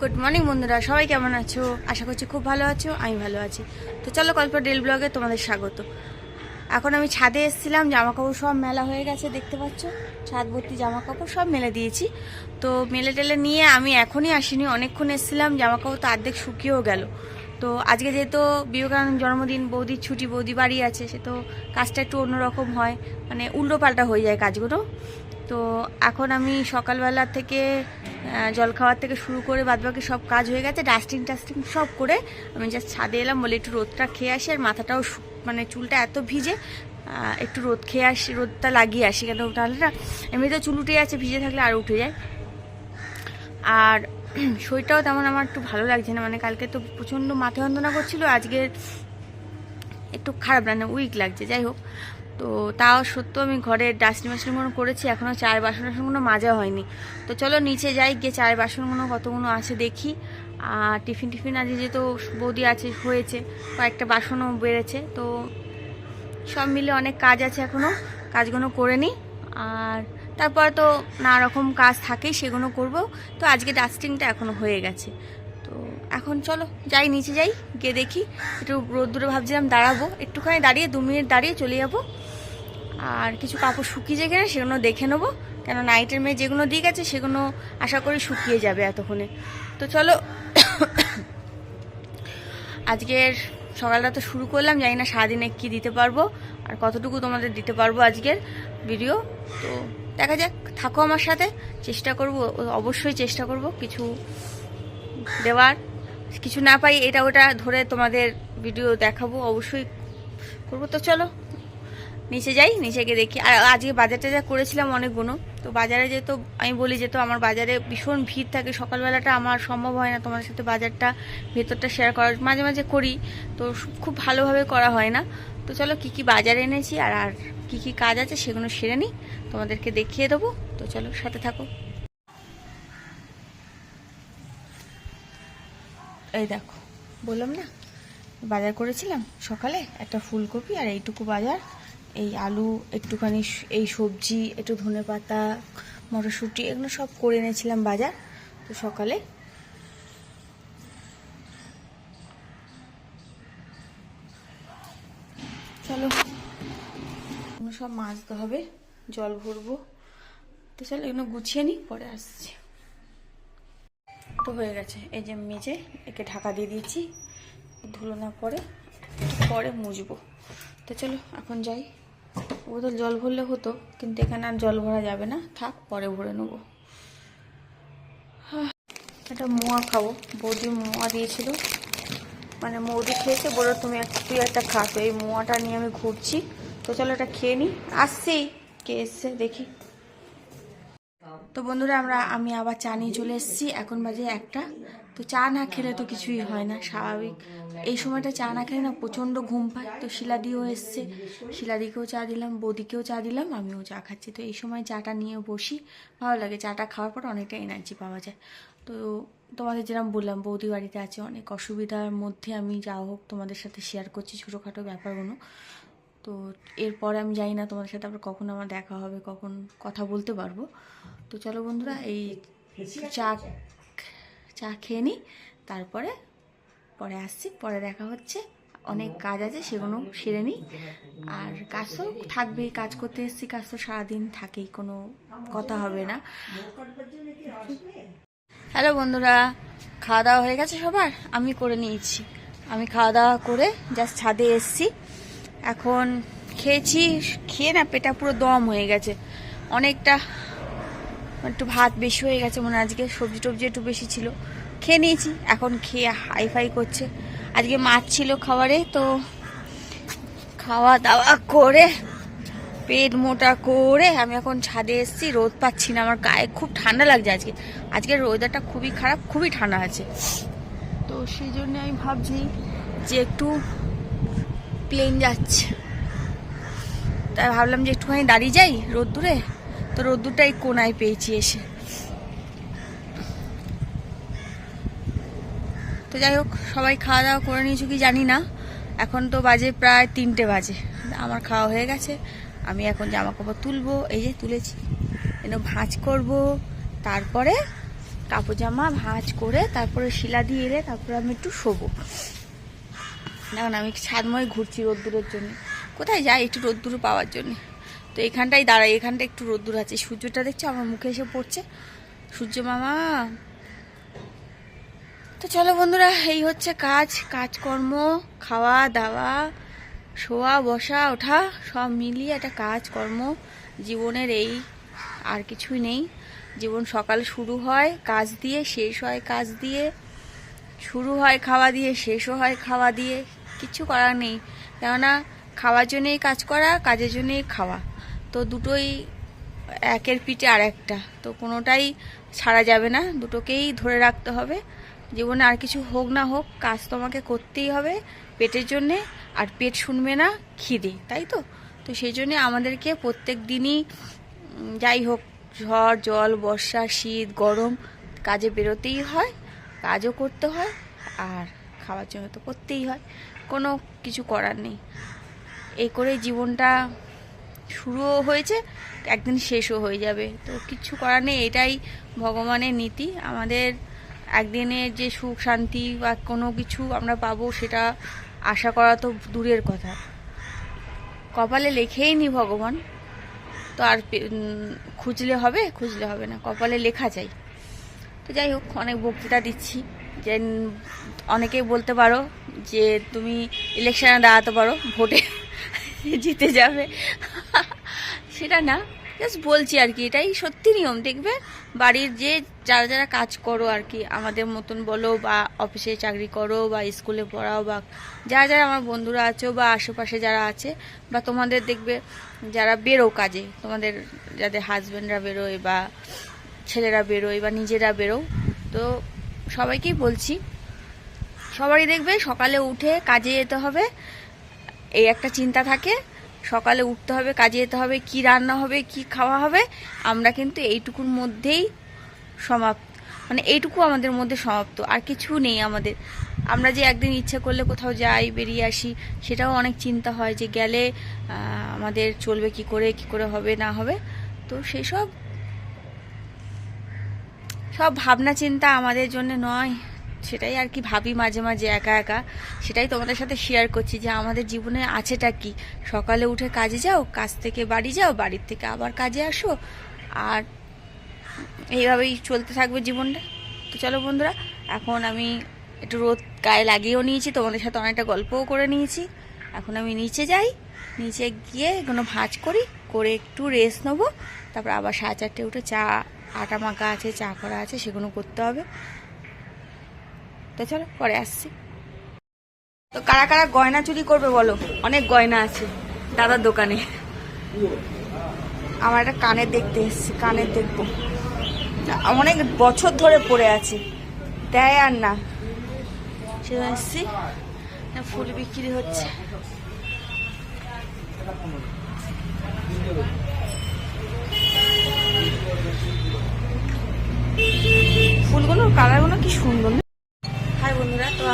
Good morning বন্ধুরা। সবাই কেমন আছো? আশা করছি খুব ভালো আছো, আমি ভালো আছি। তো চলো গল্প ডেল ব্লগে তোমাদের স্বাগত। এখন আমি ছাদে এসেছিলাম জামা কাপড় সব মেলা হয়ে গেছে, দেখতে পাচ্ছ? ছাদ ভর্তি জামা কাপড় সব মেলে দিয়েছি। তো মেলে টেলে নিয়ে আমি এখনই আসিনি, অনেকক্ষণ এসেছিলাম জামা কাপড় তো অর্ধেক শুকিয়েও গেল। তো আজকে যেহেতু বিবেকানন্দ জন্মদিন, বৌদির ছুটি, বৌদি বাড়ি আছে, সে তো কাজটা একটু অন্যরকম হয় মানে উল্টো পাল্টা হয়ে যায় কাজগুলো। তো এখন আমি সকালবেলা থেকে জল খাওয়ার থেকে শুরু করে বাদবাকি সব কাজ হয়ে গেছে ডাস্টিং টাস্টিং সব করে আমি জাস্ট ছাদে এলাম বলে একটু রোদটা খেয়ে আসি, আর মাথাটাও মানে চুলটা এত ভিজে একটু রোদ খেয়ে আসি, রোদটা লাগিয়ে আসি কেন তাহলে না এমনিতে চুল উঠে যাচ্ছে, ভিজে থাকলে আর উঠে যায়। আর শরীরটাও তেমন আমার একটু ভালো লাগছে না মানে কালকে তো প্রচণ্ড মাথা যন্ত্রণা করছিল আজকের একটু খারাপ না উইক লাগছে, যাই হোক। তো তাও সত্য আমি ঘরে ডাস্টিং বাসনগুলো করেছি এখনও চায়ের বাসন টাসনগুলো মাজা হয়নি। তো চলো নিচে যাই, গিয়ে চায়ের বাসনগুলো কতগুলো আছে দেখি। আর টিফিন টিফিন আজকে যেহেতু বৌদি আছে, হয়েছে, কয়েকটা বাসনও বেড়েছে, তো সব মিলে অনেক কাজ আছে এখনও কাজগুলো করে নিই আর তারপর তো নানা রকম কাজ থাকেই, সেগুলো করব। তো আজকে ডাস্টিংটা এখনও হয়ে গেছে। তো এখন চলো যাই, নিচে যাই, গিয়ে দেখি। একটু রোদ্দুরে ভাবছিলাম দাঁড়াবো, একটুখানি দাঁড়িয়ে, দু মিনিট দাঁড়িয়ে চলে যাব। আর কিছু কাপড় শুকিয়ে কিনা সেগুলো দেখে নেব। কেন নাইটের মেয়ে যেগুলো দিক আছে, সেগুলো আশা করি শুকিয়ে যাবে এতক্ষণে। তো চলো, আজকের সকালটা তো শুরু করলাম, জানি না সারাদিনে কী দিতে পারব আর কতটুকু তোমাদের দিতে পারব আজকের ভিডিও তো দেখা যাক, থাকো আমার সাথে, চেষ্টা করব, অবশ্যই চেষ্টা করব কিছু দেওয়ার। কিছু না পাই, এটা ওটা ধরে তোমাদের ভিডিও দেখাবো, অবশ্যই করব। তো চলো নিচে যাই, নিচে গিয়ে দেখি। আর আজকে বাজার টাজার করেছিলাম অনেকগুলো তো বাজারে যেহেতু আমি বলি যেহেতু আমার বাজারে ভীষণ ভিড় থাকে, সকালবেলাটা আমার সম্ভব হয় না তোমাদের সাথে বাজারটা ভেতরটা শেয়ার করার। মাঝে মাঝে করি, তো খুব ভালোভাবে করা হয় না। তো চলো কি কি বাজার এনেছি আর আর কি কি কাজ আছে সেগুলো সেরে নিই। তোমাদেরকে দেখিয়ে দেবো। তো চলো সাথে থাকো। এই দেখো, বললাম না, বাজার করেছিলাম সকালে একটা ফুলকপি আর এইটুকু বাজার। এই আলু, একটুখানি এই সবজি, একটু ধনে পাতা, মটরশুঁটি, এগুলো সব করে এনেছিলাম বাজার। তো সকালে চলো, এগুলো সব মাজতে হবে, জল ভরবো। তো চলো, এগুলো গুছিয়ে নিই, পরে আসছি। তো হয়ে গেছে, এই যে মেজে, একে ঢাকা দিয়ে দিয়েছি। ধুলো না পরে পরে মুছবো। তো চলো, এখন যাই। তো জল ভরলে হতো, কিন্তু এখানে আর জল ভরা যাবে না। থাক, পরে ভরে নেব। একটা মোয়া খাব। বৌদি মোয়া দিয়েছিল। মানে মৌদি খেয়েছে, বলো তুমি তুই একটা খা। তো এই মোয়াটা নিয়ে আমি ঘুরছি। তো চলো এটা খেয়ে নিই আসছি। কে এসছে? দেখি। তো বন্ধুরা আমরা আমি আবার চা নিয়ে চলে এসেছি। এখন বাজে একটা। তো চা না খেলে তো কিছুই হয় না, স্বাভাবিক। এই সময়টা চা না খেলে না প্রচণ্ড ঘুম পায়। তো শিলাদিও এসছে। শিলাদিকেও চা দিলাম, বৌদিকেও চা দিলাম, আমিও চা খাচ্ছি। তো এই সময় চাটা নিয়ে বসি। ভালো লাগে, চাটা খাওয়ার পর অনেকটা এনার্জি পাওয়া যায়। তো তোমাদের যেরকম বললাম, বৌদি বাড়িতে আছে, অনেক অসুবিধার মধ্যে আমি যা হোক তোমাদের সাথে শেয়ার করছি ছোটোখাটো ব্যাপারগুলো। তো এরপরে আমি জানি না তোমাদের সাথে আবার কখন আমার দেখা হবে, কখন কথা বলতে পারব। তো চলো বন্ধুরা, এই চা চা খেয়ে নিই তারপরে, পরে আসছি, পরে দেখা হচ্ছে। অনেক কাজ আছে, সেগুলো সেরে নিই আর কাজ তো থাকবেই, কাজ করতে এসেছি, কাজ তো সারাদিন থাকেই, কোনো কথা হবে না। হ্যালো বন্ধুরা, খাওয়া দাওয়া হয়ে গেছে সবার? আমি করে নিয়েছি। আমি খাওয়া দাওয়া করে জাস্ট ছাদে এসেছি। এখন খেয়েছি, খেয়ে না পেটা পুরো দম হয়ে গেছে। অনেকটা একটু ভাত বেশি হয়ে গেছে, মনে আজকে সবজি টবজি একটু বেশি ছিল। খেয়ে নিয়েছি, এখন খেয়ে হাই ফাই করছে। আজকে মাছ ছিল খাবারে, তো খাওয়া দাওয়া করে, পেট মোটা করে আমি এখন ছাদে এসেছি, রোদ পাচ্ছি না, আমার গায়ে খুব ঠান্ডা লাগছে আজকে। আজকের ওয়েদারটা খুবই খারাপ, খুবই ঠান্ডা আছে। তো সেই জন্য আমি ভাবছি যে একটু প্লেন যাচ্ছে। তাই ভাবলাম যে একটুখানি দাঁড়িয়ে যাই রোদ্দুরে। তো রোদ্দুরটা এই কোনায় পেয়েছি এসে। তো যাই হোক, সবাই খাওয়া দাওয়া করে নিয়েছো কি জানি না। এখন তো বাজে প্রায় তিনটে বাজে। আমার খাওয়া হয়ে গেছে, আমি এখন জামা কাপড় তুলবো, এই যে তুলেছি। এনে ভাঁজ করব, তারপরে কাপড় জামা ভাঁজ করে তারপরে শিলা দিয়ে এলে তারপরে আমি একটু শোবো। দেখুন, আমি ছাদময় ঘুরছি রোদ্দুরের জন্য। কোথায় যাই একটু রোদ্দুর পাওয়ার জন্য। তো এখানটাই দাঁড়াই, এখানটা একটু রোদ্দুর আছে। সূর্যটা দেখছ? আমার মুখে এসে পড়ছে। সূর্য মামা। তো চলো বন্ধুরা, এই হচ্ছে কাজ, কাজকর্ম, খাওয়া, দাওয়া, শোয়া, বসা, ওঠা, সব মিলিয়ে একটা কাজকর্ম। জীবনের এই আর কিছুই নেই। জীবন সকাল শুরু হয়, কাজ দিয়ে শেষ হয়, কাজ দিয়ে শুরু হয়, খাওয়া দিয়ে শেষও হয়, খাওয়া দিয়ে। কিছু করার নেই। কেননা, খাওয়ার জন্যই কাজ করা, কাজের জন্যই খাওয়া। তো দুটোই একের পিঠে আর একটা তো কোনোটাই ছাড়া যাবে না, দুটোকেই ধরে রাখতে হবে। জীবনে আর কিছু হোক না হোক, কাজ তোমাকে করতেই হবে পেটের জন্যে, আর পেট শুনবে না খিদে, তাই তো? তো সেই জন্যে আমাদেরকে প্রত্যেক দিনই যাই হোক, ঝড়, জল, বর্ষা, শীত, গরম, কাজে বেরোতেই হয়, কাজও করতে হয়, আর খাওয়ার জন্য তো করতেই হয়। কোনো কিছু করার নেই। এই করে জীবনটা শুরুও হয়েছে, একদিন শেষও হয়ে যাবে। তো কিছু করার নেই, এটাই ভগবানের নীতি। আমাদের একদিনে যে সুখ, শান্তি বা কোনো কিছু আমরা পাবো, সেটা আশা করা তো দূরের কথা। কপালে লেখেই নি ভগবান, তো আর খুঁজলে হবে খুঁজলে হবে না, কপালে লেখা চাই। তো যাই হোক, অনেক বক্তৃতা দিচ্ছি। যে অনেকেই বলতে পারো যে তুমি ইলেকশানে দাঁড়াতে পারো, ভোটে। জিতে যাবে। সেটা না জাস্ট বলছি আর কি, এটাই সত্যি নিয়ম, দেখবে? বাড়ির যে যারা যারা কাজ করো আর কি, আমাদের মতন বলো বা অফিসে চাকরি করো বা স্কুলে পড়াও বা যারা যারা আমার বন্ধুরা আছো বা আশেপাশে যারা আছে বা তোমাদের দেখবে যারা বেরো কাজে, তোমাদের যাদের হাজব্যান্ডরা বেরোয় বা ছেলেরা বেরোয় বা নিজেরা বেরো, তো সবাইকেই বলছি, সবারই দেখবে সকালে উঠে কাজে যেতে হবে। এই একটা চিন্তা থাকে, সকালে উঠতে হবে, কাজে যেতে হবে, কি রান্না হবে, কি খাওয়া হবে, আমরা কিন্তু এইটুকুর মধ্যেই সমাপ্ত মানে এইটুকু আমাদের মধ্যে সমাপ্ত, আর কিছু নেই আমাদের। আমরা যে একদিন ইচ্ছে করলে কোথাও যাই, বেরিয়ে আসি, সেটাও অনেক চিন্তা হয় যে গেলে আমাদের চলবে কি করে কি করে হবে, না হবে, তো সেই সব সব ভাবনা চিন্তা আমাদের জন্য নয়। সেটাই আর কি ভাবি মাঝে মাঝে একা একা। সেটাই তোমাদের সাথে শেয়ার করছি যে আমাদের জীবনে আছেটা কি? সকালে উঠে কাজে যাও, কাজ থেকে বাড়ি যাও, বাড়ির থেকে আবার কাজে আসো। আর এইভাবেই চলতে থাকবে জীবনটা। তো চলো বন্ধুরা, এখন আমি একটু রোদ গায়ে লাগিয়েও নিয়েছি, তোমাদের সাথে অনেকটা গল্পও করে নিয়েছি। এখন আমি নিচে যাই, নিচে গিয়ে এগুলো ভাঁজ করি, করে একটু রেস্ট নেব। তারপর আবার সাড়ে চারটে উঠে চা, আটা মাখা আছে, চা করা আছে, সেগুলো করতে হবে। তো চলো, পরে আসছি। তো কারা কারা গয়না চুরি করবে বলো? অনেক গয়না আছে দাদার দোকানে। আমার একটা কানের দেখতে এসছি, কানের দেখব। অনেক বছর ধরে পড়ে আছে। দেয় আর না। সে এসছি ফুল বিক্রি হচ্ছে। ফুলগুলোর কালারগুলো কি সুন্দর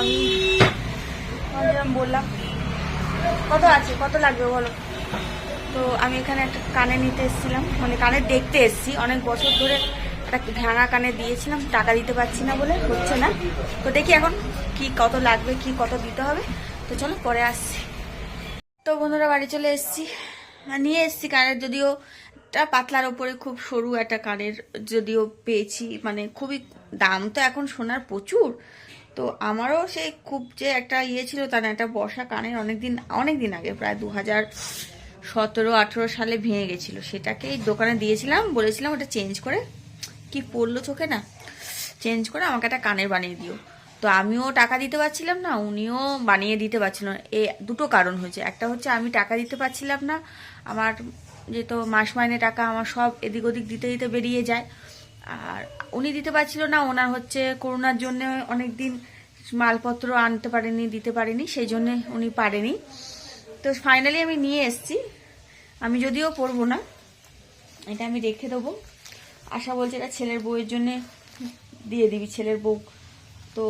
আমি যেরকম বললাম, কত আছে, কত লাগবে বলো? তো আমি এখানে একটা কানে নিতে এসেছিলাম মানে কানে দেখতে এসেছি। অনেক বছর ধরে একটা ভাঙা কানে দিয়েছিলাম, টাকা দিতে পারছি না বলে, হচ্ছে না। তো দেখি এখন কি কত লাগবে, কি কত দিতে হবে। তো চলো পরে আসছি। তো বন্ধুরা, বাড়ি চলে এসেছি। নিয়ে এসেছি কানের, যদিও একটা পাতলার ওপরে খুব সরু একটা কানের, যদিও পেয়েছি মানে খুবই দাম তো এখন সোনার প্রচুর। তো আমারও সে খুব যে একটা ইয়ে ছিল তা না, একটা বসা কানের অনেক দিন অনেক দিন আগে, প্রায় দু হাজার সতেরো, আঠেরো সালে ভেঙে গেছিল। সেটাকে দোকানে দিয়েছিলাম, বলেছিলাম ওটা চেঞ্জ করে, কি পড়ল চোখে না চেঞ্জ করে আমাকে একটা কানের বানিয়ে দিও। তো আমিও টাকা দিতে পারছিলাম না, উনিও বানিয়ে দিতে পারছিল না। এ দুটো কারণ হয়েছে। একটা হচ্ছে আমি টাকা দিতে পারছিলাম না, আমার যেহেতু মাস মাইনে টাকা আমার সব এদিক ওদিক দিতে দিতে বেরিয়ে যায়। আর উনি দিতে পারছিল না, ওনার হচ্ছে করোনার জন্য অনেক দিন মালপত্র আনতে পারেনি, দিতে পারেনি, সেই জন্য উনি পারেনি। তো ফাইনালি আমি নিয়ে এসেছি। আমি যদিও পরবো না, এটা আমি রেখে দেবো। আশা বলছে এটা ছেলের বউয়ের জন্য দিয়ে দিবি, ছেলের বউ। তো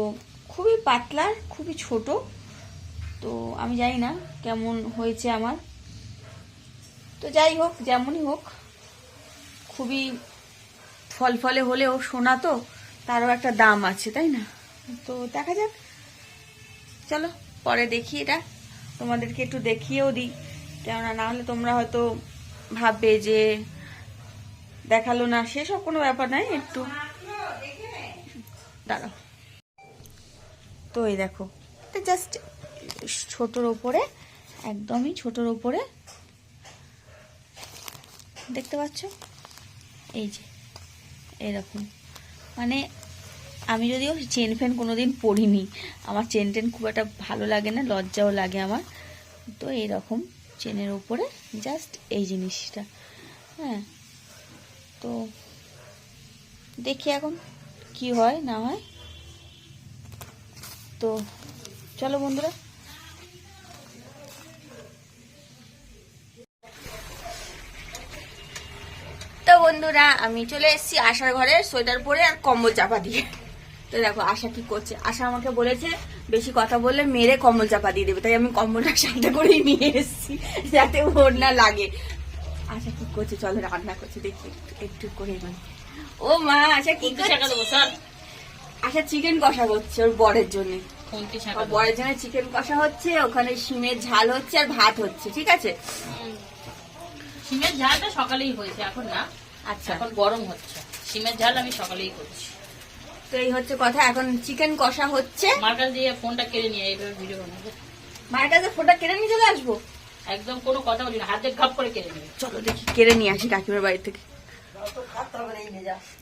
খুবই পাতলার খুবই ছোট। তো আমি জানি না কেমন হয়েছে আমার। তো যাই হোক, যেমনই হোক, খুবই ফল ফলে হলেও সোনা তো, তারও একটা দাম আছে, তাই না? তো দেখা যাক। চলো, পরে দেখি এটা। তোমাদেরকে একটু দেখিয়েও দিই। কেননা না হলে তোমরা হয়তো ভাববে যে দেখাল না। সেসব কোনো ব্যাপার নাই, একটু। দাঁড়াও। তো এই দেখো জাস্ট ছোটোর ওপরে, একদমই ছোটোর ওপরে। দেখতে পাচ্ছ? এই যে। এরকম। মানে আমি যদিও চেন ফেন কোনোদিন পরিনি আমার চেন টেন খুব একটা ভালো লাগে না, লজ্জাও লাগে আমার। তো এইরকম চেনের ওপরে জাস্ট এই জিনিসটা। হ্যাঁ তো দেখি এখন কি হয়, না হয়। তো চলো বন্ধুরা বন্ধুরা আমি চলে এসেছি আশার ঘরে সোয়েটার পরে আর কম্বল চাপা দিয়ে। তো দেখো আশা কি করছে? আশা আমাকে বলেছে বেশি কথা বললে মেরে কম্বল চাপা দিয়ে দেবে। তাই আমি কম্বলটা সাথে করেই নিয়ে এসেছি যাতে ওর না লাগে। আশা কি করছে? চলো রান্না করছে। দেখি একটু করে মানে ও মা আশা কি করছে আশা চিকেন কষা করছে ওর বরের জন্য। বরের জন্য চিকেন কষা হচ্ছে ওখানে শিমের ঝাল হচ্ছে আর ভাত হচ্ছে ঠিক আছে? সিমের ঝালটা সকালেই হয়েছে এখন না? আচ্ছা। এখন গরম হচ্ছে। সিমের ঝাল আমি সকালেই করছি। তো এই হচ্ছে কথা এখন চিকেন কষা হচ্ছে। মার কাছ দিয়ে ফোনটা কেড়ে নিয়ে এইভাবে ভিডিও বানাবো। মায়ের কাছে ফোনটা কেড়ে নিয়ে চলে আসব? একদম কোনো কথা বলি না হাতে ঘাপ করে কেড়ে নেবে চলো দেখি কেড়ে নিয়ে আসি কাকিমার বাড়ি থেকে।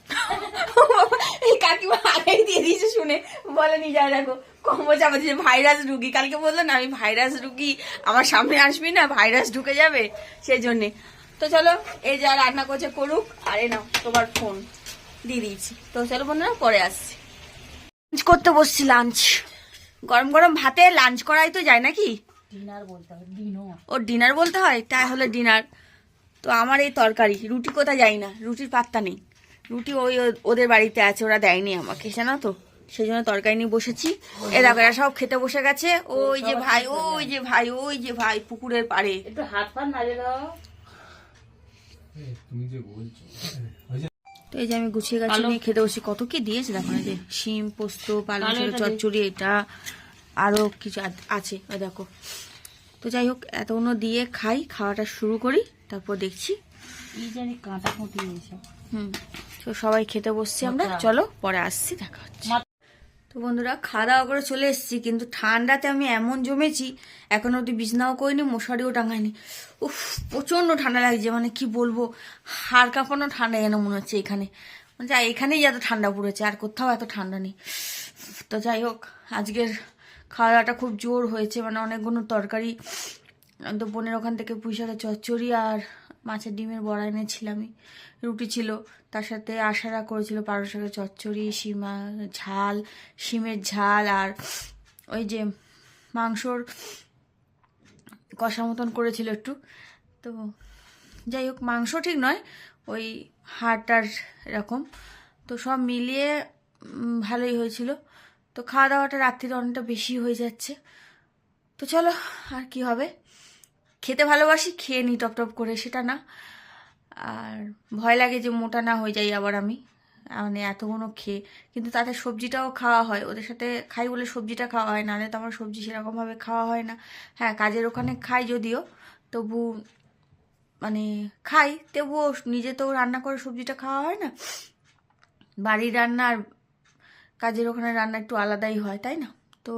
এই কাকিমা আগেই দিয়ে দিয়েছে শুনে। বলেনি যা দেখো কম্বো চাপা দিয়েছে ভাইরাস রুগী। কালকে বলল না আমি ভাইরাস রুগী আমার সামনে আসবি না ভাইরাস ঢুকে যাবে। সেই জন্যে। তো চলো এই যা রান্না করছে করুক আর এ নাও তোমার ফোন দিয়ে দিয়েছি। তো চলো বন্ধুরা পরে আসছি। লাঞ্চ করতে বসছি লাঞ্চ গরম গরম ভাতে লাঞ্চ করাই তো যায় নাকি? ডিনার বলতে ডিনো ওর ডিনার বলতে হয়? তাই হলো ডিনার তো আমার এই তরকারি রুটি কোথায় যাই না রুটির পাত্তা নেই। রুটি ওই ও- ওদের বাড়িতে আছে ওরা দেয়নি আমাকে জানো তো? সেই জন্য তরকারি নিয়ে বসেছি। এ দেখো এরা সব খেতে বসে গেছে। ওই যে ভাই ওই যে ভাই ওই যে ভাই পুকুরের পাড়ে। একটু হাত পা দাও। তুমি যে বলছো তো এই যে আমি গুছিয়ে গাছি নিয়ে খেতে বসি। কত কি দিয়েছে দেখো না যে শিম পোস্ত পালং চচ্চড়ি এটা আরও কিছু আছে ওই দেখো। তো যাই হোক এতগুলো দিয়ে খাই খাওয়াটা শুরু করি তারপর দেখছি। কাঁটা হুম তো সবাই খেতে বসছি আমরা। আচ্ছা। চলো পরে আসছি দেখা হচ্ছে। তো বন্ধুরা খাওয়া দাওয়া করে চলে এসেছি, কিন্তু ঠান্ডাতে আমি এমন জমেছি, এখন অব্দি বিছনাও করিনি, মশারিও টাঙাইনি। উফ, প্রচণ্ড ঠান্ডা লাগছে মানে কি বলব হাড় কাঁপানো ঠান্ডা যেন মনে হচ্ছে এখানে। যা এখানেই এত ঠান্ডা পড়েছে, আর কোথাও এত ঠান্ডা নেই। তো যাই হোক, আজকের খাওয়া দাওয়াটা খুব জোর হয়েছে মানে অনেকগুলো তরকারি তো বোনের ওখান থেকে পুঁইশাকের চচ্চড়ি আর মাছের ডিমের বড়া এনেছিলামই রুটি ছিল, তার সাথে আশারা করেছিল পারো শাকের চচ্চড়ি শিমা ঝাল, শিমের ঝাল আর ওই যে মাংসর কষা মতন করেছিল একটু। তো যাই হোক, মাংস ঠিক নয়, ওই হাড়টার এরকম। তো সব মিলিয়ে ভালোই হয়েছিল। তো খাওয়া দাওয়াটা রাত্রিরে অনেকটা বেশি হয়ে যাচ্ছে। তো চলো, আর কি হবে? খেতে ভালোবাসি, খেয়ে নিই টপ টপ করে সেটা না। আর ভয় লাগে যে মোটা না হয়ে যাই আবার আমি। মানে এতগুলো খেয়ে, কিন্তু তাতে সবজিটাও খাওয়া হয়। ওদের সাথে খাই বলে সবজিটা খাওয়া হয়, নাহলে তো আমার সবজি সেরকমভাবে খাওয়া হয় না। হ্যাঁ কাজের ওখানে খাই যদিও, তবু মানে খাই, তবুও নিজে তো রান্না করে সবজিটা খাওয়া হয় না। বাড়ির রান্না আর কাজের ওখানে রান্না একটু আলাদাই হয়, তাই না? তো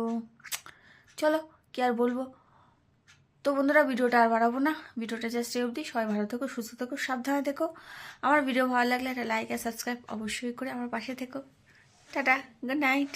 চলো, কি আর বলব? তো বন্ধুরা, ভিডিওটা আর বাড়াবো না। ভিডিওটা জাস্ট এই অবধি। সবাই ভালো থেকো, সুস্থ থেকো, সাবধানে থেকো। আমার ভিডিও ভালো লাগলে একটা লাইক আর সাবস্ক্রাইব অবশ্যই করে আমার পাশে থেকো। Tata good night